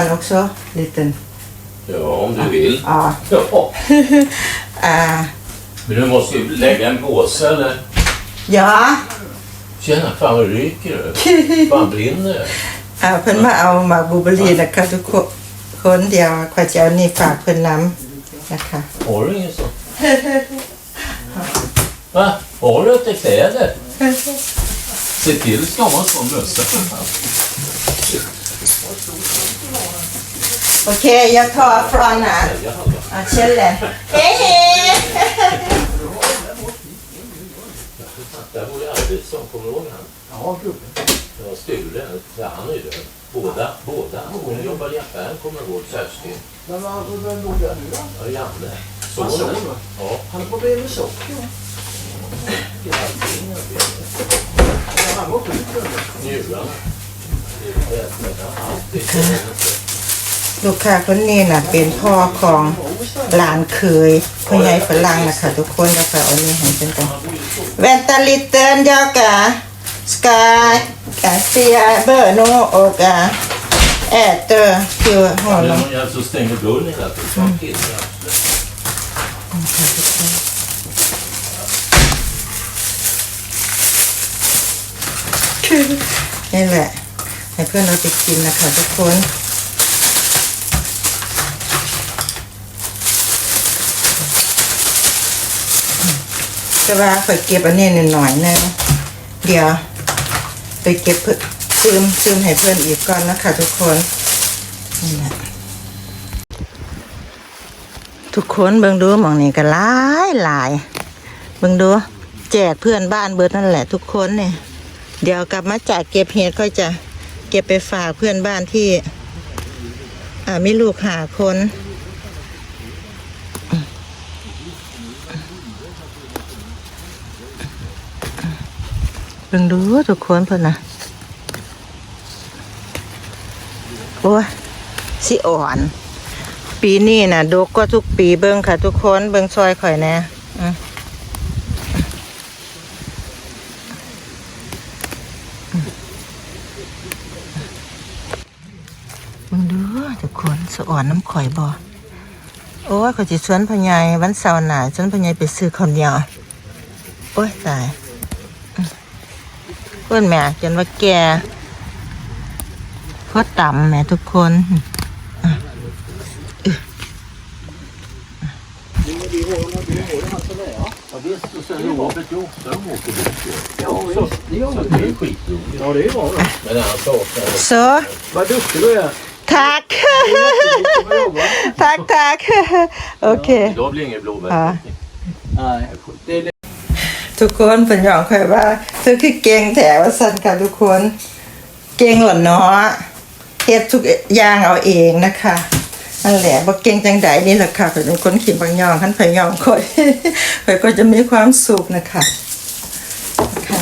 one också? Liten? Ja, om du vill. Ja. Ja. Uh, Men du måste ju lägga en påse eller? ja. Tjena, fan vad ryker det? Fan brinner det? อ่าเพิ่นมาเอาหมากบลูเบอร์รี่นะคะทุกคนคนเดียวขอยจะเอานี่ฝากเพิ่นน้ำนะคะ Har du ingen sån? Va? Har du inte kläder? Se till ska ha en sån mössa för fan. Okej, okay, jag tar från Kjelle. Hej, hej! Där bor ju Arvidsson, kommer du ihåg han? Ja, gubben. Ja, Sture. Ja, han är ju död. Båda, båda. Hon jobbade i affären, kommer du ihåg, Kerstin. Men vem bor där nu då? Ja, Janne. Sonen. Ja. Han har problem med socker. Han var sjuk. Njurarna. Alltid. ลูกค้าคนนี้น่ะเป็นพ่อของหลานเคยพ่อใหญ่ฝรั่งนะคะทุกคนแล้วก็เอานี่ให้เพิ่นกันแวนตาลิเตินยอกะสกายกะเซียเบอร์โนโอกะแอเตอร์คือหัวลงนี่แหละให้เพื่อนเราไปกินนะคะทุกคน จะว่าข่อยเก็บอันนี้หน่อยๆนึงเดี๋ยว ไปเก็บเพื่อซึมซึมให้เพื่อนอีกก่อนนะคะทุกคนนี่แหละทุกคนเบิ่งดูมองนี้ก็หลายหลายเบิ่งดู แจกเพื่อนบ้านเบิดนั่นแหละทุกคนเนี่ย เดี๋ยวกลับมาจากเก็บเห็ดค่อยจะเก็บไปฝากเพื่อนบ้านที่ อ่ามีลูกหาคน เบิ่งดูทุกคนเพื่อนนะโอ้ยสิอ่อน ปีนี้นะดกก็ทุกปีเบิ่งค่ะ ทุกคนเบิ่งซอยข่อยแนะอืมมึงดูทุกคนสะอ่อนน้ำข่อยบ่โอ้ยเขาจิชวนพญายวันเสาร์หน้าชวนพญายไปซื้อข้าวเหนียว โอ้ยตาย พื่อนแม่จนว่าแกโคตรต่ำแม่ทุกคน Ja, visst. Och sen Robert Jonsson åker dit ju. Ja, visst. Det gör Så det. det är skitroligt. Ja, det är bra. det. Men han saknar โซ Vad duktig du är. ทัก Vad jobbar. ทักทักโอเค Idag blir det ingen blåbär. Ja. Nej, det är det. ทุกคนเป็นย่างค่อยว่าเธอคือเก่งแถวสันค่ะทุกคน เก่งหล่นเนาะเฮ็ดทุกอย่างเอาเองนะคะนั่นแหละบ่เก่งจังใดนี่แหละค่ะเป็นคนขี้บางยองคันพยองค่อยคอยก็จะมีความสุขนะคะค่ะ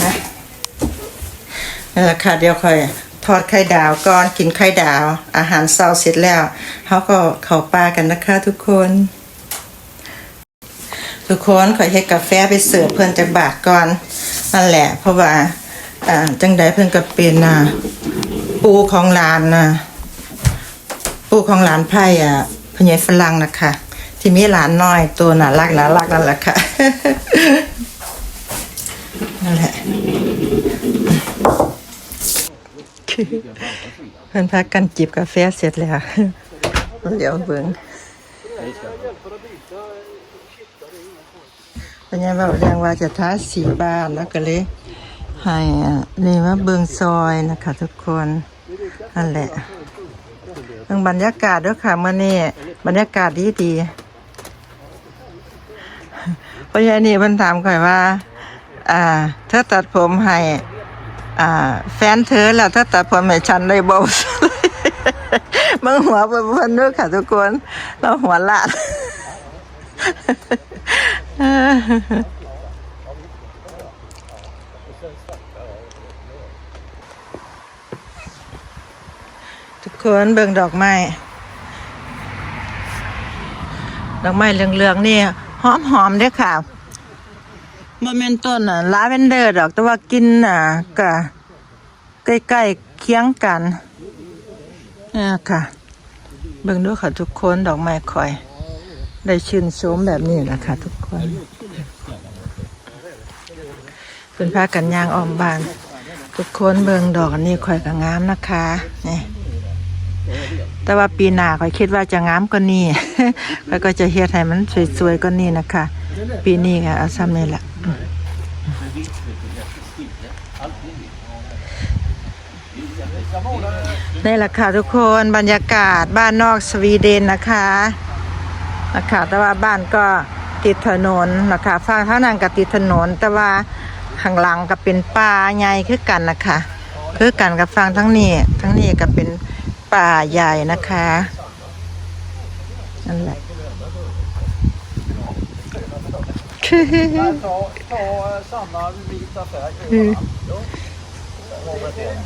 นั่นแหละค่ะเดี๋ยวค่อยทอดไข่ดาวก่อนกินไข่ดาว อาหารเช้าเสร็จแล้วเขาก็เข้าป่ากันนะคะทุกคน ทุกคนขอให้กาแฟไปเสิร์ฟเพื่อนจากบาทก่อนนั่นแหละ เพราะว่าอ่าจังใดเพื่อนก็เป็นอ่าปูของร้านนะปูของร้านไพ่อะพญายฝรั่งนะคะที่มีหลานน้อยตัวน่ารักน่ารักนั่นแหละค่ะนั่นแหละเพื่อนพักกันจิบกาแฟเสร็จแล้วเดี๋ยวเบิ่ง ป็นยังแบบเรียงว่าจะท้าสีบ้านแล้วก็เลยให้อะนี่ว่าเบิงซอยนะคะทุกคนนั่นแหละเบิ่งบรรยากาศด้วยค่ะเมื่อนี้บรรยากาศดีดีเพราะยายนี่เพิ่นถามก่อยว่า อ่า เธอตัดผมให้ อ่า แฟนเธอแล้วเธอตัดผมให้ฉันได้บ่เบิ่งหัวเพิ่นด้วยค่ะทุกคน เราหัวลาด ทุกคนเบิ่งดอกไม้ ดอกไม้เหลืองๆนี่หอมๆเด้ค่ะบ่แม่นต้นน่ะลาเวนเดอร์ดอกแต่ว่ากินน่ะก็ใกล้ๆเคียงกันอ่าค่ะเบิ่งดูค่ะทุกคนดอกไม้คอย ได้ชื่นชมแบบนี้แหละค่ะทุก คนเป็นพากันยางออมบาน ทุกคนเบิงดอกอันนี้คอยก็งามนะคะนี่แต่ว่าปีหน้าคอยคิดว่าจะงามกว่านี้คอยก็จะเฮ็ดให้มันสวยๆกว่านี้นะคะ ปีนี้ก็เอาซ้ำนี่แหละนี่แหละค่ะทุกคนบรรยากาศบ้านนอกสวีเดนนะคะนะคะแต่ว่าบ้านก็ ติดถนนนะคะฝั่งท่างนั้นก็ติดถนน แต่ว่าข้างหลังก็เป็นป่าใหญ่คือกันนะคะคือกันกับฝั่งทั้งนี้ทั้งนี้ก็เป็นป่าใหญ่นะคะนั่นแหละ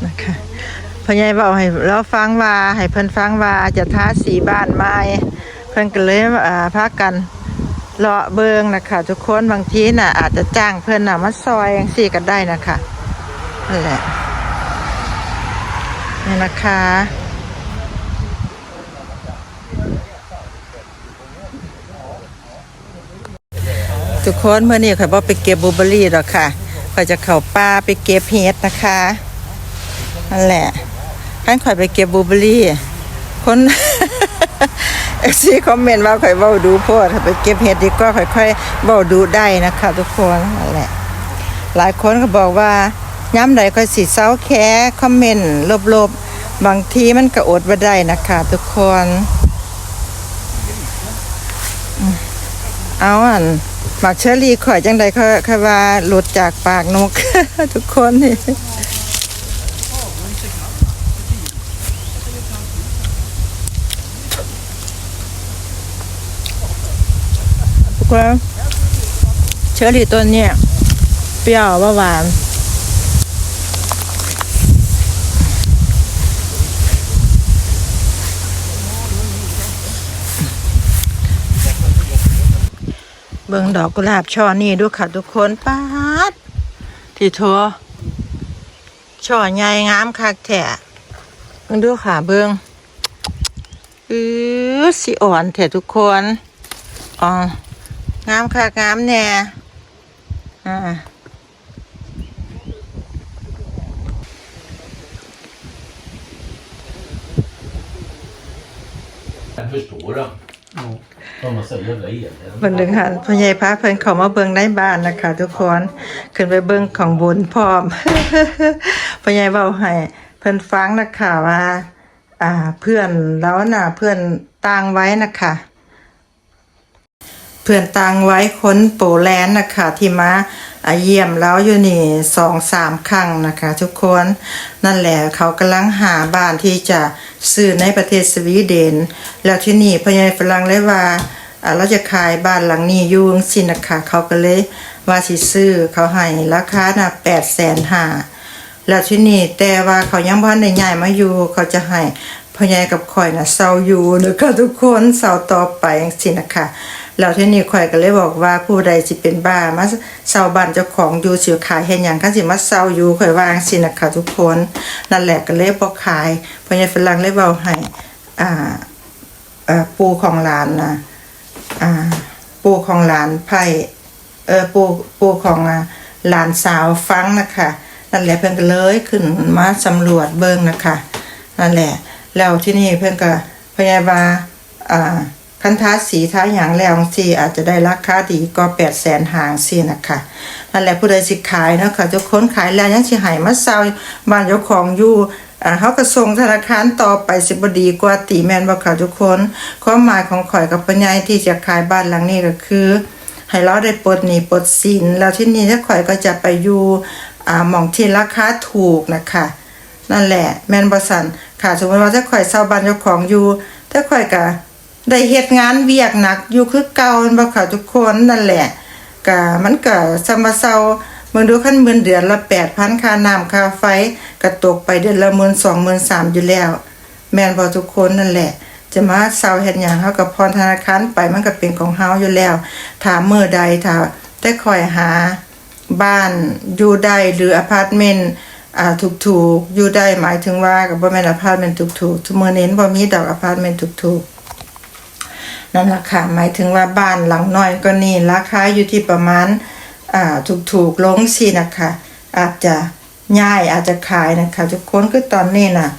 นะคะพ่อใหญ่บอกให้เราฟังว่าให้เพิ่นฟังว่าจะท้าสีบ้านไม้เพิ่นก็เลยอ่าพากัน เลาะเบิงนะคะทุกคนบางทีน่ะ อาจจะจ้างเพิ่นน่ะมาซอยจังซี่ก็ได้นะคะนั่นแหละนี่นะคะทุกคนเมื่อนี้ข่อยบ่ไปเก็บบลูเบอร์รี่หรอกค่ะข่อยจะเข้าป่าไปเก็บเห็ดนะคะนั่นแหละขั้นข่อยไปเก็บบลูเบอร์รี่ คน เอซีคอมเมนต์ว่าข่อยเว้าดูโพดถ้าไปเก็บเห็ดดีก็ค่อยๆเว้าดูได้นะคะทุกคนนั่นแหละ หลายคนก็บอกว่าย้ำใดค่อยสิเซาแค่คอมเมนต์ลบๆ บางทีมันก็อดบ่ได้นะคะทุกคนเอาอันหมักเชอรี่ข่อยจังใดค่อยค่อยว่าหลุดจากปากนกทุกคนนี่ ทุกคนเชอรี่ต้นเนี่ยเปรี้ยวว่าหวานเบิ่งดอกกุหลาบช่อนี่ดูค่ะทุกคนป๊าดที่ทัวช่อใหญ่งามคักแท้เบิ่งดูค่ะเบิ่งอือสิอ่อนแท้ทุกคนอ๋อ งามค่ะงามแน่อ่า Jag förstår dem. Om man säger det egentligen. เบิ่งดึงค่ะพ่อใหญ่พาเพิ่นเข้ามาเบิ่งในบ้านนะคะ ทุกคนขึ้นไปเบิ่งของบนพร้อมพ่อใหญ่เว้าให้เพิ่นฟังนะคะว่า อ่า เพื่อนแล้วน่ะเพื่อนต่างไว้นะคะ เพื่อนต่างไว้ค้นโปแลนด์นะคะ ที่มาเยี่ยมแล้วอยู่นี่สองสามครั้งนะคะ ทุกคนนั่นแหละเขากำลังหาบ้านที่จะซื้อในประเทศสวีเดน แล้วที่นี่พญายฝรั่งเลยว่าเราจะขายบ้านหลังนี้ยู่งสินะคะเขาก็เลยว่าสิซื้อเขาให้ราคาน่ะแปดแสนห้าแล้วที่นี่แต่ว่าเขายังบ่ทันได้ย้ายมาอยู่เขาจะให้พ่อใหญ่กับข่อยน่ะเซาอยู่นะคะทุกคนเซาต่อไปจังซี่นะคะ แล้วที่นี่ข่อยก็เลยบอกว่าผู้ใดสิเป็นบ้ามาเซาบ้านเจ้าของอยู่สิขายเฮ็ดหยังคันสิมาเซาอยู่ข่อยวางซี่นะคะทุกคนนั่นแหละก็เลยบ่ขายพ่อใหญ่ฝรั่งเลยเว้าให้อ่าอ่อปู่ของหลานนะอ่าปูของหลานไผเออปูปูของหลานสาวฟังนะคะนั่นแหละเพิ่นก็เลยขึ้นมาสำรวจเบิ่งนะคะนั่นแหละแล้วที่นี่เพิ่นก็พยาบาอ่า คันท้าสีท้าอย่างแล้วสิอาจจะได้ราคาดีก็แปดแสนหางสินะคะนั่นแหละผู้ใดสิขายเนาะค่ะจ้าคนขายแล้วยังสิให้มาเซาบ้านเจ้าของอยู่เขาก็ส่งธนาคารต่อไปสิบดีกว่าตีแมนบ่ค่ะทุกคนความหมายของข่อยกับปัญญาที่จะขายบ้านหลังนี้ก็คือให้เราได้ปลดหนี้ปลดสินแล้วที่นี่ถ้าข่อยก็จะไปอยู่หม่องที่ราคาถูกนะคะนั่นแหละแมนบ่สันค่ะสมมติว่าถ้าข่อยเช่าบ้านเจ้าของอยู่ถ้าข่อยก็ ได้เฮ็ดงานเวียกหนักอยู่คือเก่าบ่ค่ะทุกคนนั่นแหละก็มันก็สมาเซาเบิ่งดูคันเงินเดือนละ8,000ค่าน้ำค่าไฟก็ตกไปเดือนละ12,000 13,000อยู่แล้ว แม่นบ่ทุกคนนั่นแหละ จะมาเซาเฮ็ดหยังเฮากับพรธนาคารไปมันก็เป็นของเฮาอยู่แล้ว ถามเมื้อใดถ้าได้คอยหาบ้านอยู่ได้หรืออพาร์ตเมนต์อ่าถูกๆอยู่ได้หมายถึงว่ากับบ่แม่นอพาร์ตเมนต์ถูกๆทุกมื้อนี้บ่มีดอกอพาร์ตเมนต์ถูกๆ นั่นแหละค่ะหมายถึงว่าบ้านหลังน้อยก็นี่ราคาอยู่ที่ประมาณอ่าถูกๆลงสินะคะ อาจจะย้ายอาจจะขายนะคะทุกคนคือตอนนี้น่ะ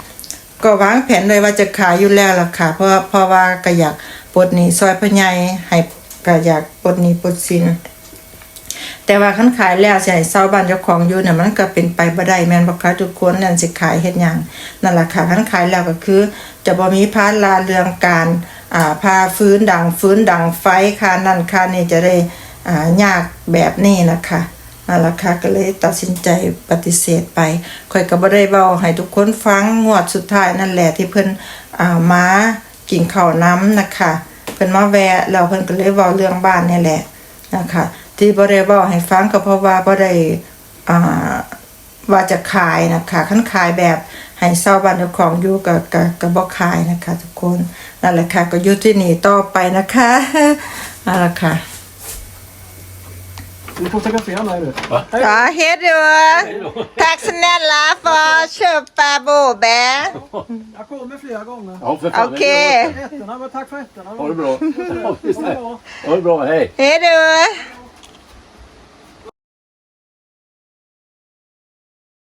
ก็วางแผนเลยว่าจะขายอยู่แล้วล่ะค่ะ เพราะเพราะว่าก็อยากปลดหนี้ซอยพ่อใหญ่ให้ก็อยากปลดหนี้ปลดสิน แต่ว่าคันขายแล้วสิให้เซาบ้านเจ้าของอยู่เนี่ยมันก็เป็นไปบ่ได้แม่นบ่คะทุกคนนั่นสิขายเฮ็ดหยังนั่นแหละค่ะคันขายแล้วก็คือ จะบ่มีภาระเรื่องการ อ่าพาฟื้นดังฟื้นดังไฟค่านั่นค่านี่จะได้อ่ายากแบบนี้นะคะนั่นละค่ะก็เลยตัดสินใจปฏิเสธไปข่อยก็บ่ได้เว้าให้ทุกคนฟังงวดสุดท้ายนั่นแหละที่เพิ่นอ่ามากินข้าวน้ำนะคะ เพิ่นมาแวะแล้วเพิ่นก็เลยเว้าเรื่องบ้านนี่แหละนะคะที่บ่ได้เว้าให้ฟังก็เพราะว่าบ่ได้อ่าว่าจะขายนะคะคันขายแบบให้เช่าบ้านเจ้าของอยู่ก็ก็ก็บ่ขายนะคะ ทุกคน นั่นแหละค่ะ ก็อยู่ที่นี่ต่อไปนะคะนั่นแหละค่ะ Du får fotografera mig nu. Va? Ja, hej då! Tack snälla för att köpa Bobe. Jag kommer flera gånger. Ja, för fan. Okej. Ettorna, men tack för ettorna. Ha det bra. Ja, visst Ha det är. bra. Ha det bra, hej. Hej då!